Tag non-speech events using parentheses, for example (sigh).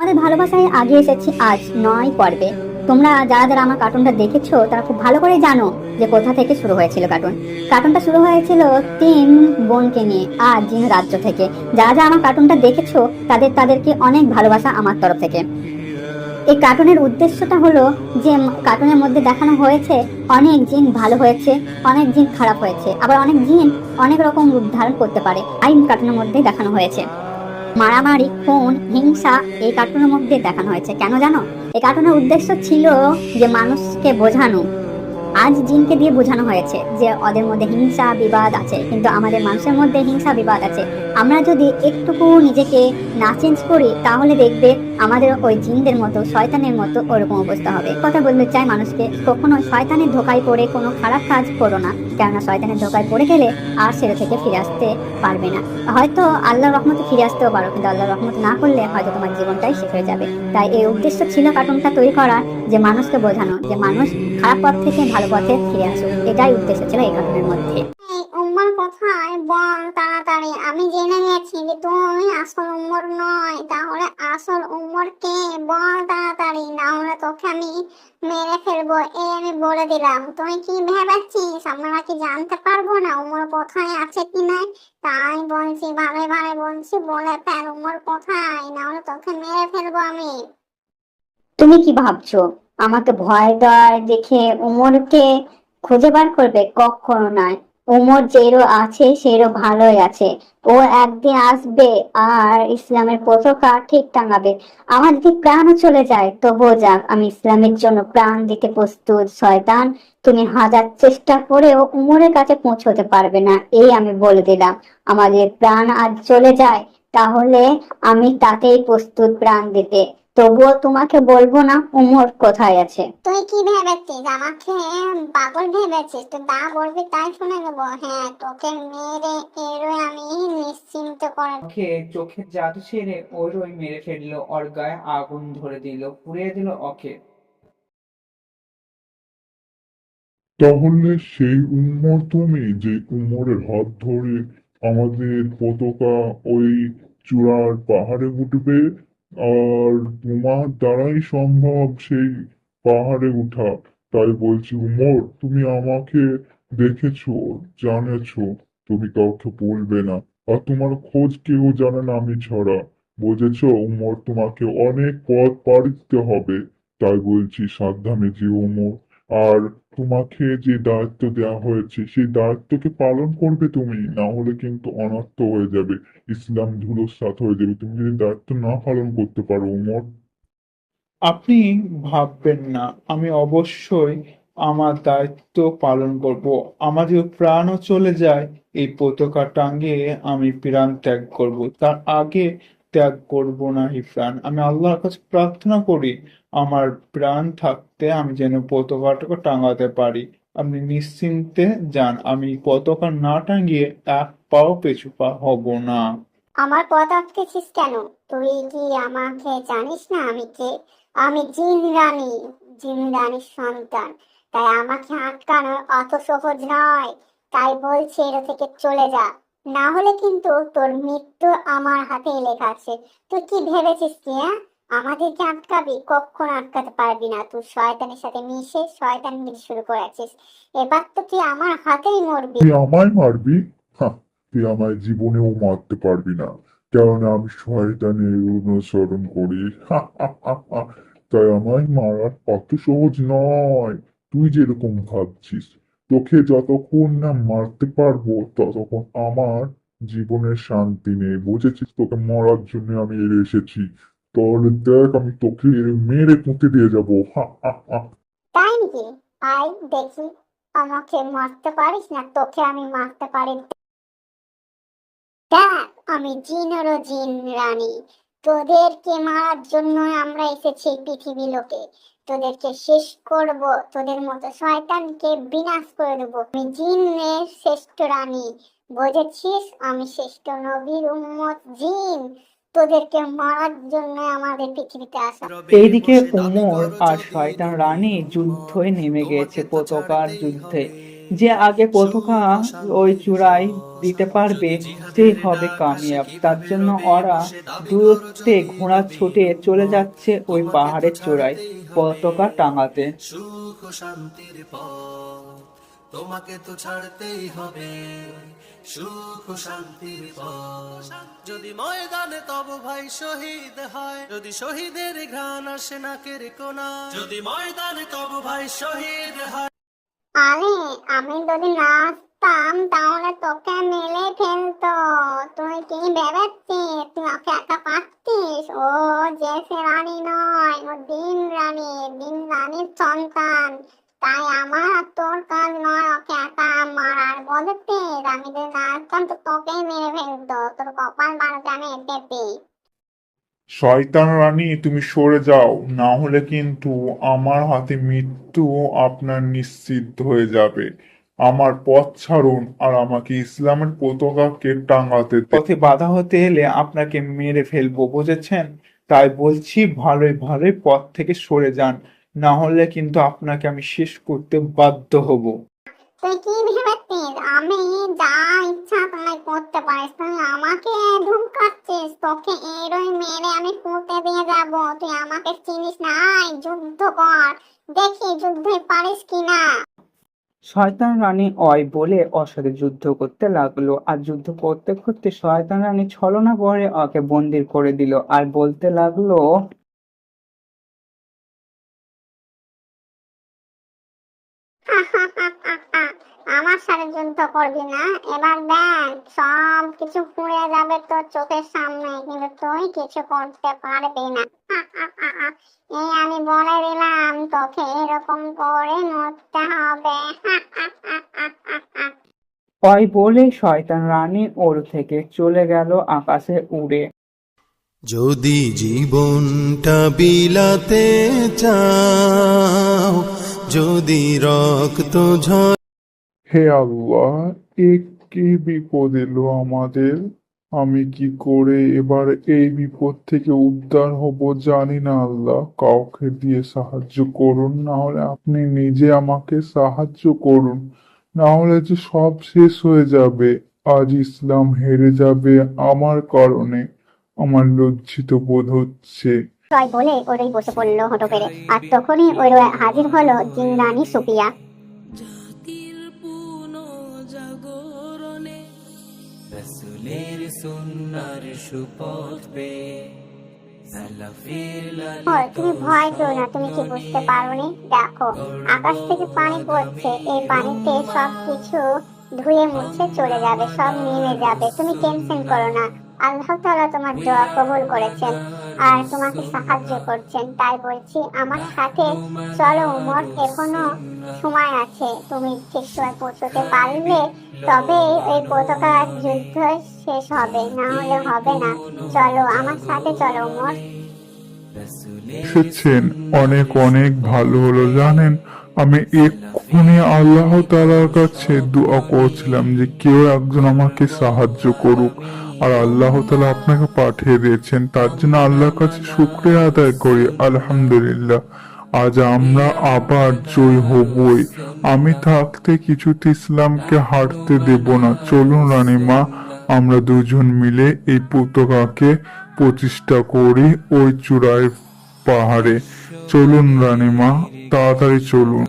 আমাদের ভালোবাসায় আগে এসেছি আজ নয় পর্বে। তোমরা যারা যারা আমার কার্টুনটা দেখেছ, তারা খুব ভালো করে জানো যে কোথা থেকে শুরু হয়েছিল কার্টুন কার্টুনটা শুরু হয়েছিল তিন বোনকে নিয়ে, আর জিন রাজ্য থেকে। যারা যারা আমার কার্টুনটা দেখেছ, তাদের, তাদেরকে অনেক ভালোবাসা আমার তরফ থেকে। এই কার্টুনের উদ্দেশ্যটা হলো যে কার্টুনের মধ্যে দেখানো হয়েছে, অনেক জিন ভালো হয়েছে, অনেক জিন খারাপ হয়েছে। আবার অনেক জিন অনেক রকম রূপ ধারণ করতে পারে আইন কার্টুনের মধ্যে দেখানো হয়েছে। মারামারি, খুন, হিংসা এই কার্টুনের মধ্যে দেখানো হয়েছে। কেন জানো? এই কার্টুনের উদ্দেশ্য ছিল যে মানুষকে বোঝানো। আজ জিনকে দিয়ে বোঝানো হয়েছে যে ওদের মধ্যে হিংসা, বিবাদ আছে। কিন্তু আমাদের মানুষের মধ্যে হিংসা, বিবাদ আছে। আমরা যদি একটুকু নিজেকে না চেঞ্জ করি, তাহলে দেখবে আমাদের ওই জিনদের মতো, শয়তানের মতো ওরকম অবস্থা হবে। কথা বলতে চাই মানুষকে, কখনো শয়তানের ধোকায় পড়ে কোনো খারাপ কাজ করো না। কেননা শয়তানের ধোকায় পড়ে গেলে আর সেটা থেকে ফিরে আসতে পারবে না। হয়তো আল্লাহর রহমতে ফিরে আসতেও পারো, কিন্তু আল্লাহর রহমত না করলে হয়তো তোমার জীবনটাই শেষ হয়ে যাবে। তাই এই উদ্দেশ্য ছিল কার্টুনটা তৈরি করা যে মানুষকে বোঝানো, যে মানুষ খারাপ পথ থেকে ভালো পথে ফিরে আসুক। এটাই উদ্দেশ্য ছিল এই কার্টুনের মধ্যে। এই কোথায় বল তাড়াতাড়ি। আমি জেনে গেছি যে তুই আসল উম্মর নয়। তাহলে আসল উম্মর কে? বল তাড়াতাড়ি। না হলে তোকে আমি মেরে ফেলব। এই আমি বলে দিলাম। তুই কি ভেবেছিস? আমরা কি জানতে পারব না উমর কোথায় আছে কি নাই? তাই বলছি ভালো ভালো বলছি বলে ফেল উমর কোথায়। না হলে তোকে মেরে ফেলব আমি। তুমি কি ভাবছ? আমাকে ভয় দেওয়ার দেখে উমরকে খুঁজে বার করবে, কখনো নয়। উমর যেরো আছে, সেরো ভালোই আছে। ও একদিন আসবে আর ইসলামের পতাকা ঠিক টাঙাবে। আমার যদি প্রাণও চলে যায়, তবুও যাক, আমি ইসলামের জন্য প্রাণ দিতে প্রস্তুত, শয়তান। তুমি হাজার চেষ্টা করেও উমরের কাছে পৌঁছতে পারবে না, এই আমি বলে দিলাম। আমাদের প্রাণ আজ চলে যায়, তাহলে আমি তাতেই প্রস্তুত প্রাণ দিতে। তবুও তোমাকে বলব না উমর কোথায় আছে। তুই কি ভেবেছিস? আমাকে পাগল ভেবেছিস? তুই যা বলবি তাই শুনে নেব। হ্যাঁ তোকে মেরে এরই আমি নিশ্চিন্ত করে ওকে চোখের জাদু ছেড়ে ওর ওই মেরে ফেলল ওর গায়ে আগুন ধরে দিল পুড়িয়ে দিল ওকে। তাহলে সেই উমর তুমি যে উম্মরের হাত ধরে আমাদের পতাকা ওই চূড়ার পাহাড়ে উঠবে? আর তোমার দ্বারাই সম্ভব সেই পাহাড়ে উঠা। তাই বলছি, উমর, তুমি আমাকে দেখেছ, জানেছ, তুমি কাউকে বলবে না। আর তোমার খোঁজ কেউ জানে না আমি ছড়া। বুঝেছ, উমর, তোমাকে অনেক পথ পাড়ি দিতে হবে। তাই বলছি, সাবধানে যেও, উমর। আর তোমাকে যে দায়িত্ব দেওয়া হয়েছে, সেই দায়িত্বকে পালন করবে তুমি, না হলে কিন্তু অনর্থ হয়ে যাবে, ইসলাম ধুলোস্যাৎ হয়ে যাবে। তুমি যদি দায়িত্ব না পালন করতে পারো, উমর। আপনি ভাববেন না, আমি অবশ্যই আমার দায়িত্ব পালন করব। যদি প্রাণও চলে যায়, এই পতাকা টাঙিয়ে আমি প্রাণ ত্যাগ করব। তার আগে ত্যাগ করব না এই প্রাণ। আমি আল্লাহর কাছে প্রার্থনা করি, আমার প্রাণ থাকতে আমি যেন পতাকাটাকে টাঙাতে পারি। আপনি নিশ্চিন্তে যান, আমি পতাকা না টাঙিয়ে এক পাও পেছু পা হব না। আমার পথ আটকেছিস কেন? তুই কি আমাকে জানিস না আমি কে? আমি জিন রানী, জিন রানীর সন্তান। তাই আমাকে আটকানো অত সহজ নয়। তাই বলছি, এটা থেকে চলে যা। না হলে কিন্তু তোর মৃত্যু আমার হাতে লেখা আছে। তুই কি ভেবেছিস কি হ্যাঁ? আমাদেরকে আটকাবি? কখন আটকাতে পারবি না। তুই শয়তানের সাথে মিশে শয়তান শুরু করেছিস। এবার তো তুই আমার হাতেই মরবি। তুই আমায় মারবি? তুই আমায় জীবনেও মারতে পারবি না। কারণ আমি শয়তানের অনুসরণ করি। তাই আমায় মারার অত সহজ নয়। তুই যেরকম ভাবছিস। তোকে যতক্ষণ না মারতে পারব, ততক্ষণ আমার জীবনের শান্তি নেই। বুঝেছিস তোকে মরার জন্য আমি এসেছি। তাহলে দেখ আমি তোকে মেরে পুঁতে দিয়ে যাব। তাই নাকি? আই দেখি। আমাকে মারতে পারিস না? তোকে আমি মারতে পারি। দেখ, আমি জিনেরও জিন রানী। তোদেরকে মারার জন্য আমরা এসেছি পৃথিবী লোকে। তোদেরকে শেষ করব তোদের মতো শয়তানকে বিনাশ করে দেবো। আমি জিনের শ্রেষ্ঠ রানী বুঝেছিস? আমি শ্রেষ্ঠ নবীর উম্মত জিন। তোদেরকে মারার জন্য আমাদের পৃথিবীতে আসা। এইদিকে উমর আর শয়তান রানী যুদ্ধে নেমে গেছে পতাকার যুদ্ধে। যে আগে পতাকা ওই চূড়ায় দিতে পারবে, সেই হবে কামিয়াব। তার জন্য ওরা দূরত্বে ঘোড়া ছুটে চলে যাচ্ছে ওই পাহাড়ের চূড়ায়, পতাকা টাঙাতে। তোমাকে তো ছাড়তেই হবে। সুখ শান্তির যদি ময়দানে তব ভাই শহীদ হয়, যদি শহীদের ঘ্রাণ আসে নাকের কোনা যদি ময়দানে তব ভাই শহীদ হয় আরে, আমি যদি নাচতাম তাহলে তোকে মেলে ফেলতো। তুই কি ভেবেছিস? তুই ওকে একা পাচ্ছিস ও, যে সে রানী নয়, ও দিন রানী, দিন রানীর সন্তান। তাই আমার আর তোর কাজ নয়, ওকে একা মারার বলেছিস আমি যদি নাচতাম তো তোকেই মেরে ফেলতো। তোর কপাল ভালো জানে পেপি শয়তান রানী, তুমি সরে যাও। না হলে কিন্তু আমার হাতে মৃত্যু আপনার নিশ্চিত হয়ে যাবে। আমার পথ ছাড়ুন আর আমাকে ইসলামের পতাকাকে টাঙাতে পথে বাধা হতে এলে আপনাকে মেরে ফেলব, বুঝেছেন? তাই বলছি ভালোই ভালোই পথ থেকে সরে যান। না হলে কিন্তু আপনাকে আমি শেষ করতে বাধ্য হব। তুই কি ভেবেছিস আমি যা ইচ্ছা তাই করতে পারিস, তুই আমাকে ধুমকাচ্ছিস তোকে এরই মেরে আমি পুঁতে দিয়ে যাব। তুই আমাকে চিনিস না যুদ্ধ কর। দেখি যুদ্ধে পারিস কিনা। শয়তান রানী অয় বলে ওর সাথে যুদ্ধ করতে লাগল, আর যুদ্ধ করতে করতে শয়তান রানী ছলনা করে ওকে বন্দির করে দিল, আর বলতে লাগল আমার করবি না। এবার দেখ সব কিছু পুড়ে যাবে তোর চোখের সামনে কিন্তু তুই কিছু করতে পারবি না। (laughs) এই আমি বলে দিলাম তোকে এরকম করে মরতে হবে। (laughs) অয় বলে শয়তান রানী ওর থেকে চলে গেল আকাশে উড়ে। যদি জীবনটা বিলাতে চাও যদি রক্ত ঝর হে আল্লাহ, এ কি বিপদ এলো আমাদের? আমি কি করে এবার এই বিপদ থেকে উদ্ধার হব জানি না আল্লাহ। কাউকে দিয়ে সাহায্য করুন না হলে আপনি নিজে আমাকে সাহায্য করুন। না হলে যে সব শেষ হয়ে যাবে। আজ ইসলাম হেরে যাবে আমার কারণে। আমার লজ্জিত বোধ হচ্ছে। তাই বলে ওরই বসে পড়ল হটো পেরে আর তখনই ওর হাজির হলো জিন্দানি সুপিয়া। সুন্নার সুপথ পে তুমি ভয় পেও না তুমি কি বুঝতে পারোনি? দেখো আকাশ থেকে পানি পড়ছে এই পানিতে সব কিছু ধুয়ে মুছে চলে যাবে সব নেমে যাবে তুমি টেনশন করো না। আল্লাহ তাআলা তোমার দোয়া কবুল করেছেন। আর তোমাকে সাহায্য করছেন, তাই বলছি, আমার সাথে চলো উমর, এখনও সময় আছে। তুমি ঠিক সময় পৌঁছতে পারলে তবে এই পতাকা যুদ্ধ শেষ হবে, না হলে হবে না। চলো, আমার সাথে চলো উমর। এসেছেন, অনেক অনেক ভালো হলো। জানেন, আমি এক্ষুনি আল্লাহ তালার কাছে দোয়া করছিলাম যে কেউ একজন আমাকে সাহায্য করুক। আর আল্লাহ তালা আপনাকে পাঠিয়ে দিয়েছেন। তার জন্য আল্লাহর কাছে শুক্রিয়া আদায় করি। আলহামদুলিল্লাহ। আজ আমরা আবার জয় হবই। আমি থাকতে কিছুতে ইসলামকে হারতে দেব না। চলুন রানীমা, আমরা দুজন মিলে এই পতাকাকে প্রতিষ্ঠা করি ওই চূড়ায় পাহাড়ে। চলুন রানীমা, তাড়াতাড়ি চলুন।